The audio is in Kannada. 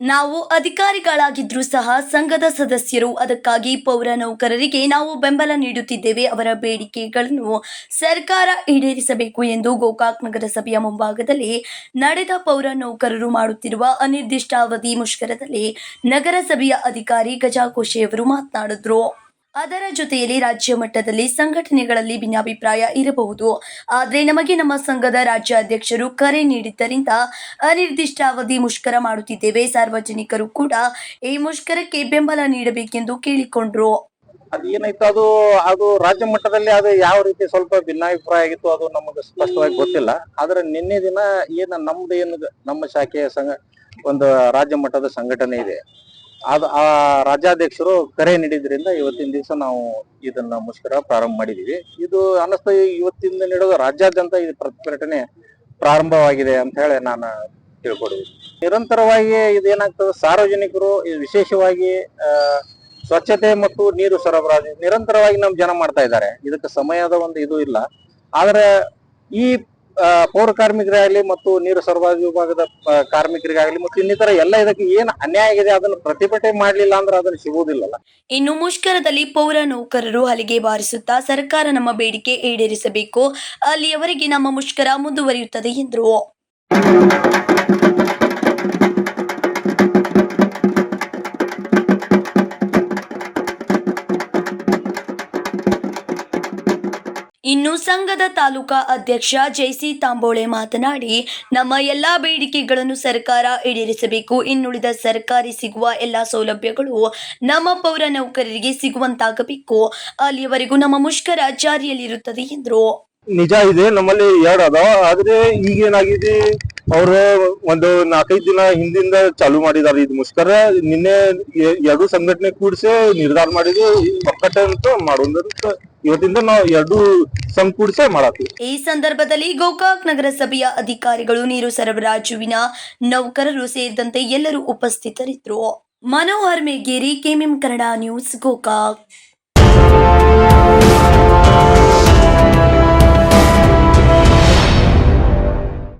ನಾವು ಅಧಿಕಾರಿಗಳಾಗಿದ್ರೂ ಸಹ ಸಂಘದ ಸದಸ್ಯರು ಅದಕ್ಕಾಗಿ ಪೌರ ನೌಕರರಿಗೆ ನಾವು ಬೆಂಬಲ ನೀಡುತ್ತಿದ್ದೇವೆ. ಅವರ ಬೇಡಿಕೆಗಳನ್ನು ಸರ್ಕಾರ ಈಡೇರಿಸಬೇಕು ಎಂದು ಗೋಕಾಕ್ ನಗರಸಭೆಯ ಮುಂಭಾಗದಲ್ಲಿ ನಡೆದ ಪೌರ ನೌಕರರು ಮಾಡುತ್ತಿರುವ ಅನಿರ್ದಿಷ್ಟಾವಧಿ ಮುಷ್ಕರದಲ್ಲಿ ನಗರಸಭೆಯ ಅಧಿಕಾರಿ ಗಜಾಕೋಶೆಯವರು ಮಾತನಾಡಿದ್ರು. ಅದರ ಜೊತೆಯಲ್ಲಿ ರಾಜ್ಯ ಮಟ್ಟದಲ್ಲಿ ಸಂಘಟನೆಗಳಲ್ಲಿ ಭಿನ್ನಾಭಿಪ್ರಾಯ ಇರಬಹುದು. ಆದರೆ ನಮಗೆ ನಮ್ಮ ಸಂಘದ ರಾಜ್ಯ ಅಧ್ಯಕ್ಷರು ಕರೆ ನೀಡಿದ್ದರಿಂದ ಅನಿರ್ದಿಷ್ಟಾವಧಿ ಮುಷ್ಕರ ಮಾಡುತ್ತಿದ್ದೇವೆ. ಸಾರ್ವಜನಿಕರು ಕೂಡ ಈ ಮುಷ್ಕರಕ್ಕೆ ಬೆಂಬಲ ನೀಡಬೇಕೆಂದು ಕೇಳಿಕೊಂಡ್ರು. ಅದು ಏನಾಯ್ತು? ಅದು ಅದು ರಾಜ್ಯ ಮಟ್ಟದಲ್ಲಿ ಅದು ಯಾವ ರೀತಿ ಸ್ವಲ್ಪ ಭಿನ್ನಾಭಿಪ್ರಾಯ ಆಗಿತ್ತು ಅದು ನಮಗೆ ಸ್ಪಷ್ಟವಾಗಿ ಗೊತ್ತಿಲ್ಲ. ಆದ್ರೆ ನಿನ್ನೆ ದಿನ ಏನ ನಮ್ದು ಏನು ನಮ್ಮ ಶಾಖೆಯ ಸಂಘ, ಒಂದು ರಾಜ್ಯ ಮಟ್ಟದ ಸಂಘಟನೆ ಇದೆ. ಅದು ಆ ರಾಜ್ಯಾಧ್ಯಕ್ಷರು ಕರೆ ನೀಡಿದ್ರಿಂದ ಇವತ್ತಿನ ದಿವಸ ನಾವು ಇದನ್ನ ಮುಷ್ಕರ ಪ್ರಾರಂಭ ಮಾಡಿದೀವಿ. ಇದು ಅನ್ನಿಸ್ತಾ ಇವತ್ತಿಂದ ನೀಡೋದು ರಾಜ್ಯಾದ್ಯಂತ ಇದು ಪ್ರತಿಭಟನೆ ಪ್ರಾರಂಭವಾಗಿದೆ ಅಂತ ಹೇಳಿ ನಾನು ತಿಳ್ಕೊಡಿದ್ವಿ ನಿರಂತರವಾಗಿ ಇದೇನಾಗ್ತದೆ ಸಾರ್ವಜನಿಕರು ವಿಶೇಷವಾಗಿ ಸ್ವಚ್ಛತೆ ಮತ್ತು ನೀರು ಸರಬರಾಜು ನಿರಂತರವಾಗಿ ನಮ್ಮ ಜನ ಮಾಡ್ತಾ ಇದ್ದಾರೆ. ಇದಕ್ಕೆ ಸಮಯದ ಒಂದು ಇದು ಇಲ್ಲ. ಆದ್ರೆ ಈ ಪೌರ ಕಾರ್ಮಿಕರಾಗಲಿ ಮತ್ತು ನೀರು ಸರಬರಾಜು ವಿಭಾಗದ ಕಾರ್ಮಿಕರಿಗಾಗಲಿ ಮತ್ತು ಇನ್ನಿತರ ಎಲ್ಲ ಇದಕ್ಕೆ ಏನ್ ಅನ್ಯಾಯ ಆಗಿದೆ ಅದನ್ನು ಪ್ರತಿಭಟನೆ ಮಾಡ್ಲಿಲ್ಲ ಅಂದ್ರೆ ಅದನ್ನು ಸಿಗುವುದಿಲ್ಲಲ್ಲ. ಇನ್ನು ಮುಷ್ಕರದಲ್ಲಿ ಪೌರ ನೌಕರರು ಹಲಿಗೆ ಬಾರಿಸುತ್ತಾ ಸರ್ಕಾರ ನಮ್ಮ ಬೇಡಿಕೆ ಈಡೇರಿಸಬೇಕು. ಅಲ್ಲಿಯವರೆಗೆ ನಮ್ಮ ಮುಷ್ಕರ ಮುಂದುವರಿಯುತ್ತದೆ ಎಂದರು. ಇನ್ನು ಸಂಘದ ತಾಲೂಕಾ ಅಧ್ಯಕ್ಷ ಜೈಸಿ ತಾಂಬೋಳೆ ಮಾತನಾಡಿ, ನಮ್ಮ ಎಲ್ಲಾ ಬೇಡಿಕೆಗಳನ್ನು ಸರ್ಕಾರ ಈಡೇರಿಸಬೇಕು. ಇನ್ನುಳಿದ ಸರ್ಕಾರಿ ಸಿಗುವ ಎಲ್ಲಾ ಸೌಲಭ್ಯಗಳು ನಮ್ಮ ಪೌರ ನೌಕರರಿಗೆ ಸಿಗುವಂತಾಗಬೇಕು. ಅಲ್ಲಿಯವರೆಗೂ ನಮ್ಮ ಮುಷ್ಕರ ಜಾರಿಯಲ್ಲಿರುತ್ತದೆ ಎಂದರು. ನಿಜ ಇದೆ, ನಮ್ಮಲ್ಲಿ ಎರಡು ಅದಾವ. ಆದ್ರೆ ಈಗೇನಾಗಿದೆ ಅವರು ಒಂದು ನಾಲ್ಕೈದು ದಿನ ಹಿಂದಿಂದ ಚಾಲು ಮಾಡಿದಾರೆ ಇದು ಮುಷ್ಕರ. ನಿನ್ನೆ ಎರಡು ಸಂಘಟನೆ ಕೂಡಿಸಿ ನಿರ್ಧಾರ ಮಾಡಿದ್ರು ಒಕ್ಕಟ್ಟೆ ಅಂತ ಮಾಡೋದಂತ ಇವತ್ತಿಂದ ನಾವು ಎರಡು ಸಂಕೂಡಿಸ ಮಾಡಿ ಈ ಸಂದರ್ಭದಲ್ಲಿ ಗೋಕಾಕ್ ನಗರಸಭೆಯ ಅಧಿಕಾರಿಗಳು, ನೀರು ಸರಬರಾಜುವಿನ ನೌಕರರು ಸೇರಿದಂತೆ ಎಲ್ಲರೂ ಉಪಸ್ಥಿತರಿದ್ದರು. Manohar Megeri, KMM Kannada news, Gokak.